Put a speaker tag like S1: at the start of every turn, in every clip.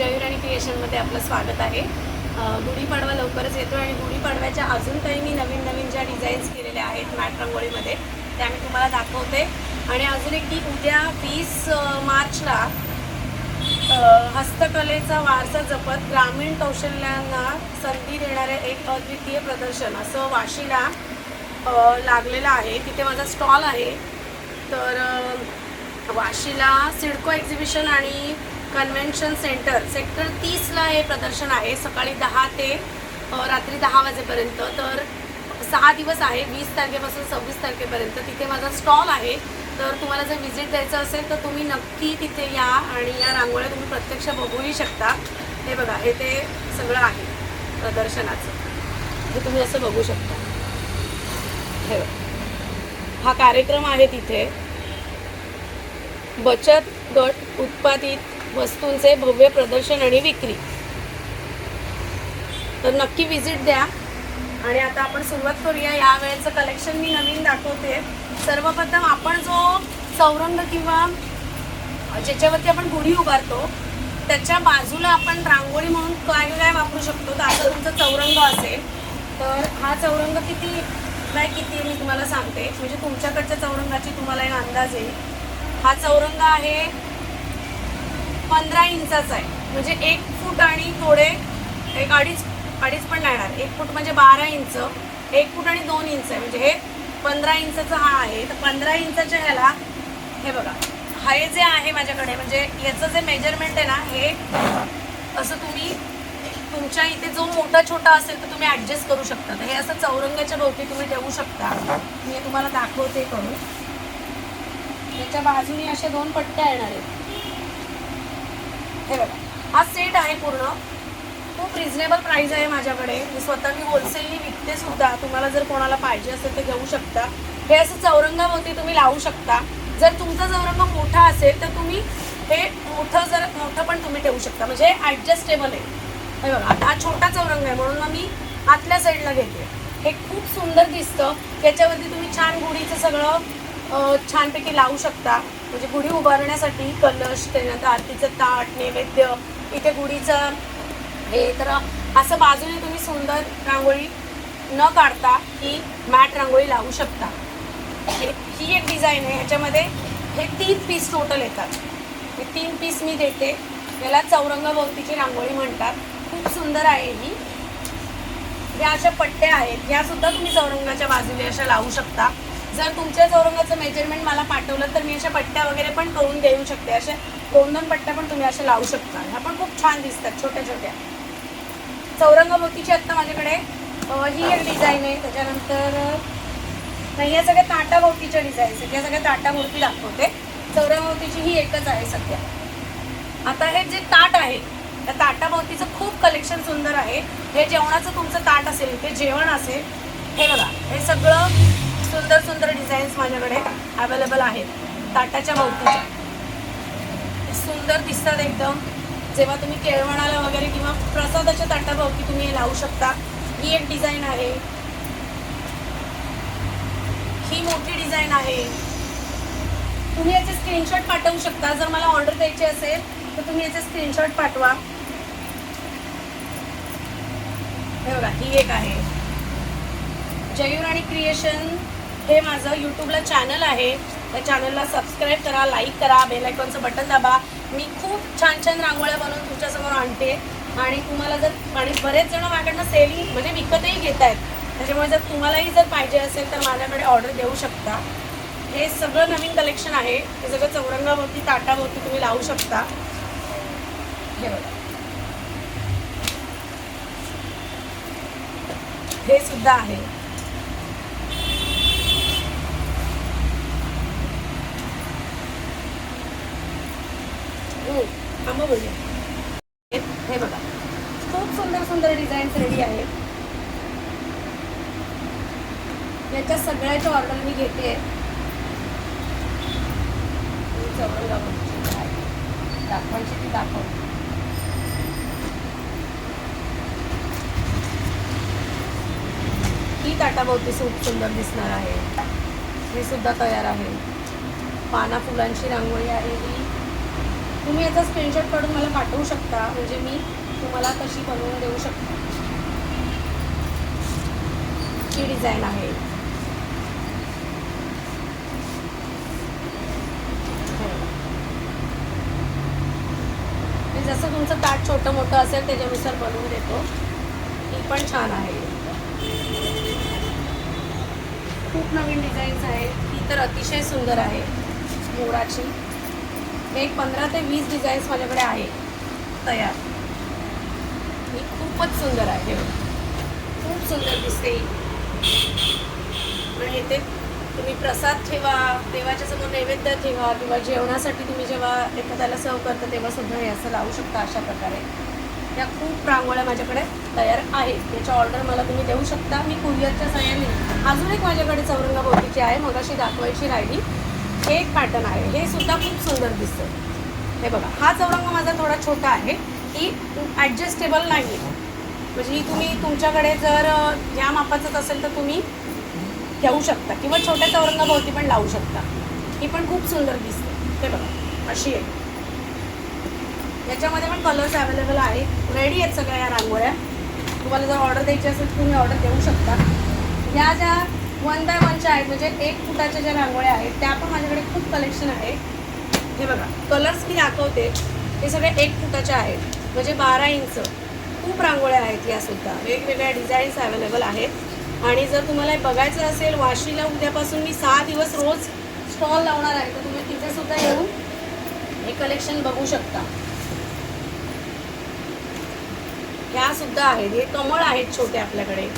S1: जयुराणी क्रिएशनमध्ये आपलं स्वागत आहे. गुढीपाडवा लवकरच येतो आणि गुढीपाडव्याच्या अजून काही मी नवीन नवीन ज्या डिझाईन्स केलेल्या आहेत मॅट रंगोळीमध्ये त्या मी तुम्हाला दाखवते. आणि अजून एक की उद्या वीस मार्चला हस्तकलेचा वारसा जपत ग्रामीण कौशल्यांना संधी देणारे एक अद्वितीय प्रदर्शन असं वाशीला लागलेलं आहे. तिथे माझा स्टॉल आहे. तर वाशीला सिडको एक्झिबिशन आणि कन्व्हेन्शन सेंटर सेक्टर तीसला हे प्रदर्शन आहे. सकाळी दहा ते रात्री दहा वाजेपर्यंत. तर सहा दिवस आहे वीस तारखेपासून सव्वीस तारखेपर्यंत. तिथे माझा स्टॉल आहे. तर तुम्हाला जर व्हिजिट द्यायचं असेल तर तुम्ही नक्की तिथे या आणि या रांगोळ्या तुम्ही प्रत्यक्ष बघूही शकता. हे बघा हे ते सगळं आहे प्रदर्शनाचं. हे तुम्ही असं बघू शकता. हे हा कार्यक्रम आहे तिथे. बचत गट उत्पादित वस्तूंचे भव्य प्रदर्शन आणि विक्री. तर नक्की विजिट द्या. आणि आता आपण सुरुवात करूया. या वेळेचं कलेक्शन मी नवीन दाखवते. सर्वप्रथम आपण जो चौरंग किंवा ज्याच्यावरती आपण गुढी उभारतो त्याच्या बाजूला आपण रांगोळी म्हणून काय काय वापरू शकतो? तर आता तुमचा चौरंग असेल तर हा चौरंग किती? बाय किती आहे मी तुम्हाला सांगते. म्हणजे तुमच्याकडच्या चौरंगाची तुम्हाला एक अंदाज येईल. हा चौरंग आहे पंधरा इंचाचा आहे. म्हणजे एक फूट आणि थोडे एक अडीच अडीच पण नाही येणार एक फूट म्हणजे बारा इंच एक फूट आणि दोन इंच आहे. म्हणजे हे पंधरा इंचाचा हा आहे. तर पंधरा इंचाच्या ह्याला हे बघा. हे जे आहे माझ्याकडे म्हणजे याचं जे मेजरमेंट आहे ना हे असं तुम्ही तुमच्या इथे जो मोठा छोटा असेल तर तुम्ही ॲडजस्ट करू शकता. तर हे असं चौरंगाच्या भोवती तुम्ही ठेवू शकता. मी तुम्हाला दाखवते करून. त्याच्या बाजूने अशा दोन पट्ट्या येणार आहेत. हे बघा हा सेट आहे पूर्ण. खूप रिझनेबल प्राईज आहे माझ्याकडे. मी स्वतः मी होलसेलनी विकते सुद्धा. तुम्हाला जर कोणाला पाहिजे असेल तर घेऊ शकता. हे असं चौरंगावरती तुम्ही लावू शकता. जर तुमचा चौरंग मोठा असेल तर तुम्ही हे मोठं जर मोठं पण तुम्ही ठेवू शकता. म्हणजे ॲडजस्टेबल आहे. हे बघा आता हा छोटा चौरंग आहे म्हणून मग मी आतल्या साईडला घेते. हे खूप सुंदर दिसतं. याच्यावरती तुम्ही छान गुढीचं सगळं छानपैकी लावू शकता. म्हणजे गुढी उभारण्यासाठी कलश त्यानंतर आरतीचं ताट नैवेद्य इथे गुढीचं हे तर असं बाजूने तुम्ही सुंदर रांगोळी न काढता ही मॅट रांगोळी लावू शकता. हे- ही एक डिझाईन आहे. ह्याच्यामध्ये हे तीन पीस टोटल येतात. हे तीन पीस मी देते. याला चौरंगाभोवतीची रांगोळी म्हणतात. खूप सुंदर आहे ही. या अशा पट्ट्या आहेत. ह्यासुद्धा तुम्ही चौरंगाच्या बाजूने अशा लावू शकता. जर तुमच्या चौरंगाचं मेजरमेंट मला पाठवलं तर मी अशा पट्ट्या वगैरे पण करून देऊ शकते. अशा दोन दोन पट्ट्या पण तुम्ही अशा लावू शकता. ह्या पण खूप छान दिसतात छोट्या छोट्या. चौरंगाभोवतीची आत्ता माझ्याकडे ही एक डिझाईन आहे. त्याच्यानंतर नाही या सगळ्या ताटाभोवतीच्या डिझाईन्स आहेत. या सगळ्या ताटाभोवती दाखवते. चौरंगाभोवतीची ही एकच आहे सध्या. आता हे जे ताट आहे त्या ताटाभोवतीचं खूप कलेक्शन सुंदर आहे. हे जेवणाचं तुमचं ताट असेल ते जेवण असेल हे बघा हे सगळं सुंदर सुंदर डिझाईन्स माझ्याकडे अवेलेबल आहेत. ताटाच्या भोवतीच्या सुंदर दिसतात एकदम. जेव्हा तुम्ही केळवणाला वगैरे किंवा प्रसादाच्या ताटाभोवती तुम्ही हे लावू शकता. ही एक डिझाईन आहे. ही मोठी डिझाईन आहे. तुम्ही याचे स्क्रीनशॉट पाठवू शकता. जर मला ऑर्डर द्यायची असेल तर तुम्ही याचे स्क्रीनशॉट पाठवा. हे बघा ही एक आहे. जयुराणी क्रिएशन हे माझं यूट्यूबला चॅनल आहे. त्या चॅनलला सबस्क्राईब करा लाईक करा बेलायकॉनचं बटन दाबा. मी खूप छान छान रांगोळ्या बनवून तुमच्यासमोर आणते. आणि तुम्हाला जर आणि बरेच जण माझ्याकडनं सेलिंग म्हणजे विकतही घेत आहेत त्याच्यामुळे जर तुम्हालाही जर पाहिजे असेल तर माझ्याकडे ऑर्डर देऊ शकता. हे सगळं नवीन कलेक्शन आहे. हे सगळं चौरंगावरती ताटावरती तुम्ही लावू शकता. हे बघा. हे सुद्धा आहे. थांबा बोलूया. हे बघा. खूप सुंदर सुंदर डिझाईन्स रेडी आहेत. याच्या सगळ्याच्या ऑर्डर मी घेते. दाखवायची ती दाखव. ही ताटाभोवती खूप सुंदर दिसणार आहे. हे सुद्धा तयार आहे. पाना फुलांची रांगोळी आहे ही. तुम्ही याचा स्क्रीनशॉट काढून मला पाठवू शकता? म्हणजे मी तुम्हाला कशी बनवून देऊ शकते? ही डिझाईन आहे. हो. जसं तुमचं ताट छोटं मोठं असेल त्याच्यानुसार बनवून देतो. ही पण छान आहे. खूप नवीन डिझाईन्स आहेत. ही तर अतिशय सुंदर आहे. मोराची. एक पंधरा ते वीस डिझाईन्स माझ्याकडे आहे. तयार. ही खूपच सुंदर आहे. खूप सुंदर दिसते आणि ते तुम्ही प्रसाद ठेवा देवाच्या समोर नैवेद्य ठेवा किंवा जेवणासाठी तुम्ही जेव्हा एखाद्याला सर्व करता तेव्हा सुद्धा हे असं लावू शकता अशा प्रकारे. त्या खूप रांगोळ्या माझ्याकडे तयार आहेत. याच्या ऑर्डर मला तुम्ही देऊ शकता. मी कुरिअरच्या सहाय्याने अजून एक माझ्याकडे चौरंगाभोवतीची आहे. मगाशी दाखवायची राहिली. हे एक पॅटर्न आहे. हे सुद्धा खूप सुंदर दिसतं हे बघा हा चौरंग माझा थोडा छोटा आहे. की ॲडजस्टेबल नाही आहे म्हणजे ही तुम्ही तुमच्याकडे जर अ, ह्या मापाचंच असेल तर तुम्ही घेऊ शकता. किंवा छोट्या चौरंगाभोवती पण लावू शकता. ही पण खूप सुंदर दिसते. हे बघा अशी आहे. याच्यामध्ये पण कलर्स अवेलेबल आहेत. रेडी आहेत सगळ्या या रांगोळ्या. तुम्हाला जर ऑर्डर द्यायची असेल तुम्ही ऑर्डर देऊ शकता. या ज्या वन बाय वनच्या आहेत. म्हणजे एक फुटाच्या ज्या रांगोळ्या आहेत त्या पण माझ्याकडे खूप कलेक्शन आहे हे बघा कलर्स मी दाखवते. हे सगळे एक फुटाच्या आहेत. म्हणजे बारा इंच खूप रांगोळ्या आहेत यासुद्धा वेगवेगळ्या डिझाईन्स अवेलेबल आहेत. आणि जर तुम्हाला बघायचं असेल वाशीला उद्यापासून मी सहा दिवस रोज स्टॉल लावणार आहे. तर तुम्ही तिथेसुद्धा येऊन हे कलेक्शन बघू शकता. ह्या सुद्धा आहेत. हे कमळ आहेत छोटे आपल्याकडे.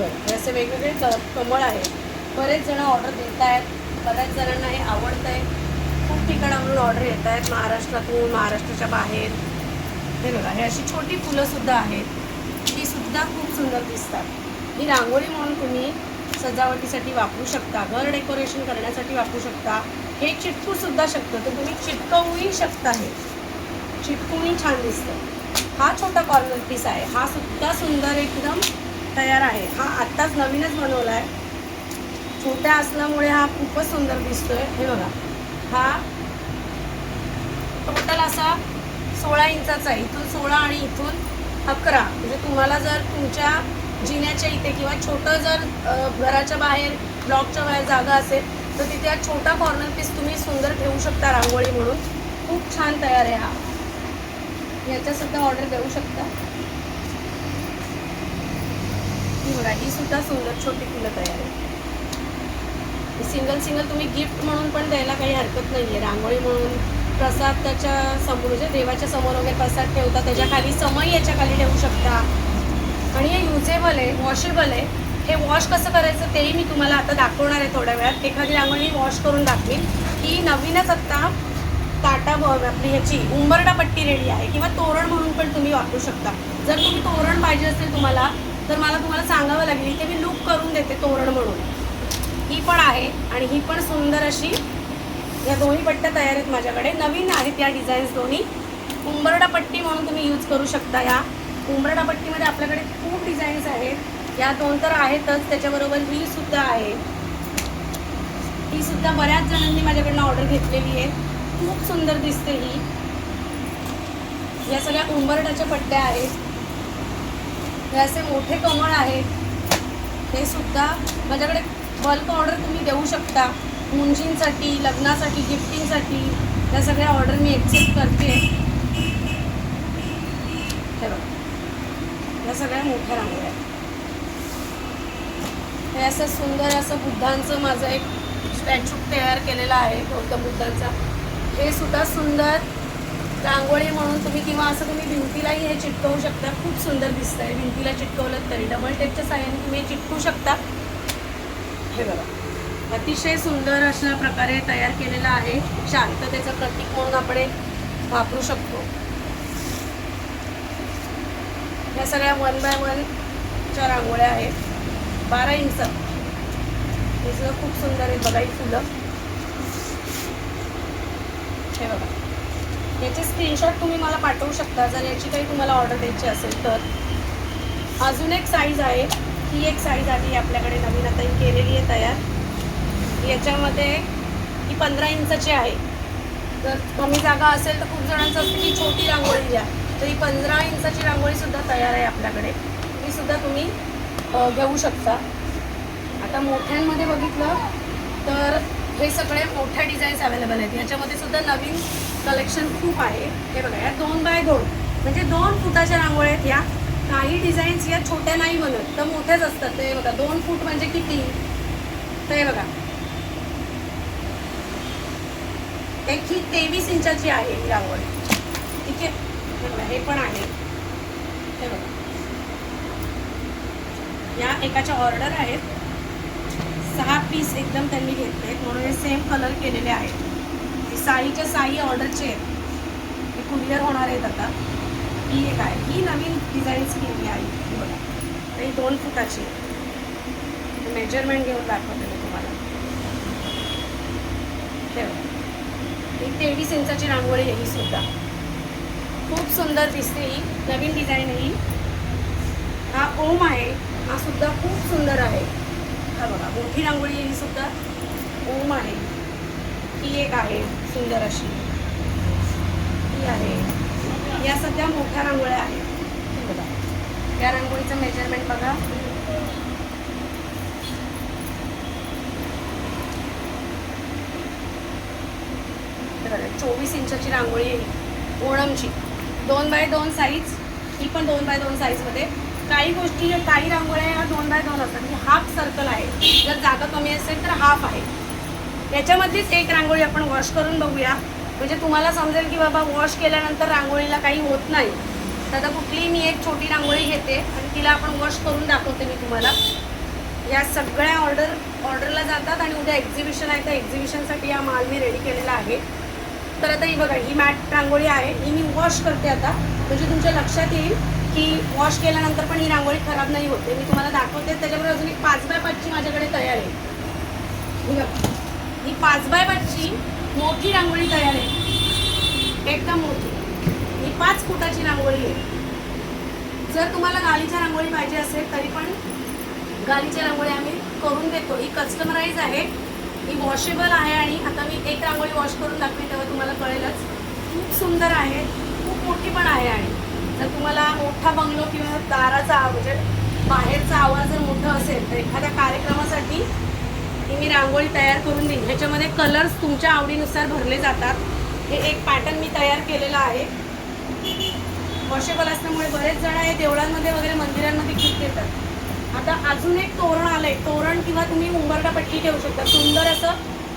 S1: हे असे वेगवेगळे क कमळ आहेत. बरेच जण ऑर्डर देत आहेत बऱ्याच जणांना हे आवडतं आहे खूप ठिकाणावरून ऑर्डर येत आहेत महाराष्ट्रातून महाराष्ट्राच्या बाहेर. हे बघा हे अशी छोटी फुलंसुद्धा आहेत. ती सुद्धा खूप सुंदर दिसतात. ही रांगोळी म्हणून तुम्ही सजावटीसाठी वापरू शकता. घर डेकोरेशन करण्यासाठी वापरू शकता. हे चिटकू सुद्धा शकतं. तर तुम्ही चिटकवूही शकता हे. चिटकूनही छान दिसतं. हा छोटा कॉर्नर पीस आहे. हा सुद्धा सुंदर एकदम तयार आहे. हा आत्ताच नवीनच बनवला आहे छोट्या असल्यामुळे हा खूपच सुंदर दिसतोय. हे बघा. हा टोटल असा सोळा इंचाचा आहे. इथून सोळा आणि इथून अकरा. म्हणजे तुम्हाला जर तुमच्या जिन्याच्या इथे किंवा छोटं जर घराच्या बाहेर ब्लॉकच्या बाहेर जागा असेल तर तिथे हा छोटा कॉर्नर पीस तुम्ही सुंदर ठेवू शकता रांगोळी म्हणून. खूप छान तयार आहे हा. याच्यासुद्धा ऑर्डर देऊ शकता. ही बघा ही सुद्धा सुंदर छोटी फुलं तयार आहे. सिंगल सिंगल तुम्ही गिफ्ट म्हणून पण द्यायला काही हरकत नाही आहे रांगोळी म्हणून प्रसाद त्याच्यासमोर म्हणजे देवाच्या समोर वगैरे प्रसाद ठेवता त्याच्याखाली समय याच्या खाली ठेवू शकता. आणि हे युजेबल आहे वॉशेबल आहे. हे वॉश कसं करायचं तेही मी तुम्हाला आता दाखवणार आहे थोड्या वेळात. एखादी रांगोळी वॉश करून दाखवीन. ही नवीनच आत्ता टाटा ब आपली ह्याची उंबरडा पट्टी रेडी आहे किंवा तोरण म्हणून पण तुम्ही वापरू शकता. जर तुम्ही तोरण पाहिजे असेल तुम्हाला तर मला तुम्हाला सांगावं लागेल की मी लूक करून देते तोरण म्हणून. ही पण आहे आणि ही पण सुंदर अशी या दोन्ही पट्ट्या तयार आहेत माझ्याकडे. नवीन आहेत या डिझाईन्स दोन्ही. उंबरडा पट्टी म्हणून तुम्ही यूज करू शकता या. उंबरडा पट्टीमध्ये आपल्याकडे खूप डिझाईन्स आहेत. या दोन तर आहेतच त्याच्याबरोबर ही सुद्धा आहे. ही सुद्धा बऱ्याच जणांनी माझ्याकडनं ऑर्डर घेतलेली आहे. खूप सुंदर दिसते ही. या सगळ्या उंबरडाच्या पट्ट्या आहेत. हे असे मोठे कमळ आहेत हे सुद्धा माझ्याकडे बल्क ऑर्डर तुम्ही देऊ शकता. मुंजींसाठी लग्नासाठी गिफ्टिंगसाठी या सगळ्या ऑर्डर मी एक्सेप्ट करते. हे बघा. या सगळ्या मोठ्या रांगोळ्या आहेत. हे असं सुंदर असं बुद्धांचं माझं एक स्टॅच्यू तयार केलेला आहे गौतम बुद्धांचा. हे सुद्धा सुंदर. रांगोळी म्हणून तुम्ही किंवा असं तुम्ही भिंतीलाही हे चिटकवू शकता. खूप सुंदर दिसतं आहे भिंतीला चिटकवलं तरी. डबल टेपच्या साह्याने तुम्ही हे शकता. हे बघा. अतिशय सुंदर अशा प्रकारे तयार केलेलं आहे. शांततेचं प्रतीक म्हणून आपण वापरू शकतो. या सगळ्या वन बाय वनच्या रांगोळ्या आहेत. बारा इंच. हे सुद्धा खूप सुंदर आहे. बघा ही फुलं. हे बघा. याचे स्क्रीनशॉट तुम्ही मला पाठवू शकता जर याची काही तुम्हाला ऑर्डर द्यायची असेल तर. अजून एक साईज आहे. ही एक साईज आली आपल्याकडे नवीन आता ही केलेली आहे तयार. याच्यामध्ये ही पंधरा इंचाची आहे. जर कमी जागा असेल तर खूप जणांचं असतं की छोटी रांगोळी द्या. तर ही पंधरा इंचाची रांगोळीसुद्धा तयार आहे आपल्याकडे. तीसुद्धा तुम्ही घेऊ शकता. आता मोठ्यांमध्ये बघितलं तर हे सगळे मोठ्या डिझाईन्स अवेलेबल आहेत. याच्यामध्ये सुद्धा नवीन कलेक्शन खूप आहे. हे बघा या दोन बाय दोन म्हणजे दोन फुटाच्या रांगोळ्या आहेत या. काही डिझाईन्स या छोट्या नाही बनत तर मोठ्याच असतात. ते बघा दोन फूट म्हणजे किती? तर हे बघा. एक ही तेवीस इंचाची आहे ही रांगोळी. ठीक आहे? हे पण आहे. हे बघा. या एकाच्या ऑर्डर आहेत. सहा पीस एकदम त्यांनी घेतले आहेत म्हणून हे सेम कलर केलेले आहेत. साईच्या साई ऑर्डरचे आहेत. हे कुरिअर होणार आहेत आता. ही एक आहे. ही नवीन डिझाईन्स केली आहे. बघा. दोन फुटाची. मेजरमेंट घेऊन दाखवते मी तुम्हाला. ठेवा एक तेवीस इंचाची रांगोळी आहे ही सुद्धा. खूप सुंदर दिसते ही. नवीन डिझाईन आहे ही. हा ओम आहे. हा सुद्धा खूप सुंदर आहे. हा बघा. मोठी रांगोळी आहे ही सुद्धा. ओम आहे. ही एक आहे सुंदर अशी. ही आहे. या सध्या मोठ्या रांगोळ्या आहेत. बघा. या रांगोळीचं मेजरमेंट बघा. चोवीस इंचाची रांगोळी आहे ओणमची. दोन बाय दोन साईज ही पण दोन बाय दोन साईजमध्ये काही गोष्टी काही रांगोळ्या ह्या दोन बाय दोन असतात. म्हणजे हाफ सर्कल आहे. जर जागा कमी असेल तर हाफ आहे. याच्यामध्येच एक रांगोळी आपण वॉश करून बघूया. म्हणजे तुम्हाला समजेल की बाबा वॉश केल्यानंतर रांगोळीला काही होत नाही. तर आता कुठलीही मी एक छोटी रांगोळी घेते आणि तिला आपण वॉश करून दाखवते मी तुम्हाला. या सगळ्या ऑर्डर ऑर्डरला जातात आणि उद्या एक्झिबिशन आहे. त्या एक्झिबिशनसाठी हा माल मी रेडी केलेला आहे. तर आता ही बघा ही मॅट रांगोळी आहे. ही मी वॉश करते आता. म्हणजे तुमच्या लक्षात येईल की वॉश केल्यानंतर पण ही रांगोळी खराब नाही होते. मी तुम्हाला दाखवते. त्याच्याबरोबर अजून एक पाच बाय पाचची माझ्याकडे तयार आहे. ही पाच बाय पाचची मोठी रांगोळी तयार आहे. एकदम मोठी. ही पाच फुटाची रांगोळी आहे. जर तुम्हाला गालीच्या रांगोळी पाहिजे असेल तरी पण गालीच्या रांगोळी आम्ही करून देतो. ही कस्टमराईज आहे. ही वॉशेबल आहे आणि आता मी एक रांगोळी वॉश करून दाखवी तेव्हा तुम्हाला कळेलच. खूप सुंदर आहे. खूप मोठी पण आहे आणि जर तुम्हाला मोठा बंगलो किंवा दाराचा म्हणजे बाहेरचा आवाज जर मोठा असेल तर एखाद्या कार्यक्रमासाठी ही मी रांगोळी तयार करून देईन. ह्याच्यामध्ये कलर्स तुमच्या आवडीनुसार भरले जातात. हे एक पॅटर्न मी तयार केलेला आहे. वॉशेबल असल्यामुळे बरेच जण हे देवळांमध्ये वगैरे मंदिरांमध्ये गिफ्ट देतात. आता अजून एक तोरण आलंय. तोरण किंवा तुम्ही उंबरटा पट्टी ठेवू शकता. सुंदर असं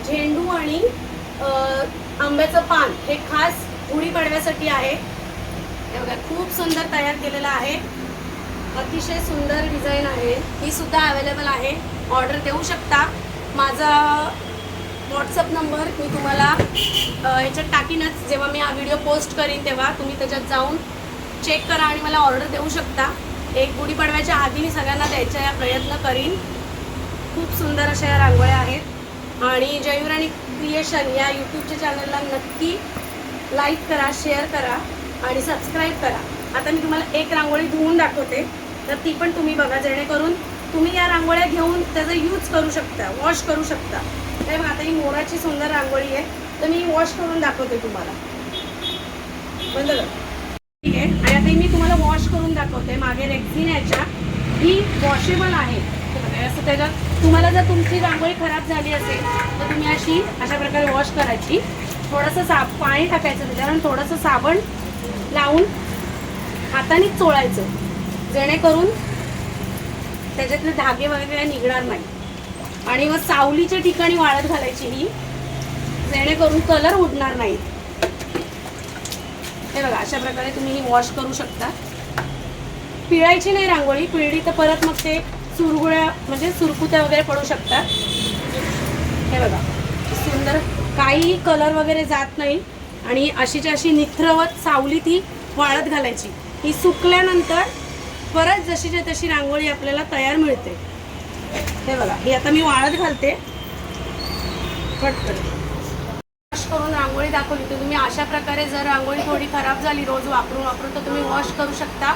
S1: झेंडू आणि आंब्याचं पान हे खास गुढीपाडव्यासाठी आहे. हे बघा खूप सुंदर तयार केलेलं आहे. अतिशय सुंदर डिझाईन आहे. ही सुद्धा अवेलेबल आहे. ऑर्डर देऊ शकता. माझा व्हॉट्सअप नंबर मी तुम्हाला ह्याच्यात टाकीनच. जेव्हा मी हा व्हिडिओ पोस्ट करीन तेव्हा तुम्ही त्याच्यात जाऊन चेक करा आणि मला ऑर्डर देऊ शकता. एक गुढीपाडव्याच्या आधी मी सगळ्यांना द्यायचा या प्रयत्न करीन. खूप सुंदर अशा या रांगोळ्या आहेत. आणि जयुराणी क्रिएशन या यूट्यूबच्या चॅनलला नक्की लाईक करा शेअर करा आणि सबस्क्राईब करा. आता मी तुम्हाला एक रांगोळी धुवून दाखवते. तर ती पण तुम्ही बघा जेणेकरून तुम्ही या रांगोळ्या घेऊन त्याचा यूज करू शकता वॉश करू शकता. हे मग आता ही मोराची सुंदर रांगोळी आहे. तर मी वॉश करून दाखवते तुम्हाला. बंद ठीक आहे? आणि आता मी तुम्हाला वॉश करून दाखवते. मागे रेक्झिन्याच्या ही वॉशेबल आहे. असं त्याच्यात तुम्हाला जर तुमची रांगोळी खराब झाली असेल तर तुम्ही अशी अशा प्रकारे वॉश करायची. थोडंसं साब पाणी टाकायचं त्याच्यावर आणि थोडंसं साबण लावून हाताने चोळायचं. जेणेकरून त्याच्यातले धागे वगैरे निघणार नाही. आणि मग सावलीच्या ठिकाणी वाळत घालायची ही जेणेकरून कलर उडणार नाही. हे बघा अशा प्रकारे तुम्ही ही वॉश करू शकता. पिळायची नाही रांगोळी पिळली तर परत मग ते सुरगुळ्या म्हणजे सुरकुत्या वगैरे पडू शकतात. हे बघा सुंदर काही कलर वगैरे जात नाही. आणि अशीच्या अशी निथ्रवत सावलीत ही वाळत घालायची. ही सुकल्यानंतर परत जशीच्या तशी रांगोळी आपल्याला तयार मिळते. हे बघा ही आता मी वाळत घालते. कट वॉश करून रांगोळी दाखवली तर तुम्ही अशा प्रकारे जर रांगोळी थोडी खराब झाली रोज वापरून वापरून तर तुम्ही वॉश करू शकता.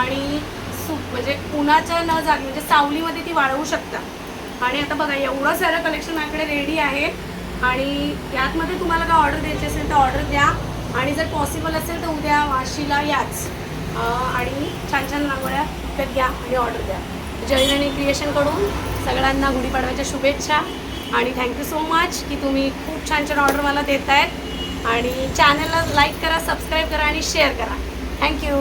S1: आणि सूप म्हणजे उन्हाच्या न जागी म्हणजे सावलीमध्ये ती वाळवू शकता. आणि आता बघा एवढं सारं कलेक्शन माझ्याकडे रेडी आहे. आणि यातमध्ये तुम्हाला काय ऑर्डर द्यायची असेल तर ऑर्डर द्या. आणि जर पॉसिबल असेल तर उद्या वाशीला याच. आणि छान छान रांगोळ्या विकत घ्या आणि ऑर्डर द्या. जैन क्रिएशनकडून सगळ्यांना गुढीपाडव्याच्या शुभेच्छा. आणि थँक्यू सो मच की तुम्ही खूप छान छान ऑर्डर मला देत आहेत आणि चॅनलला लाईक करा सबस्क्राईब करा आणि शेअर करा. थँक्यू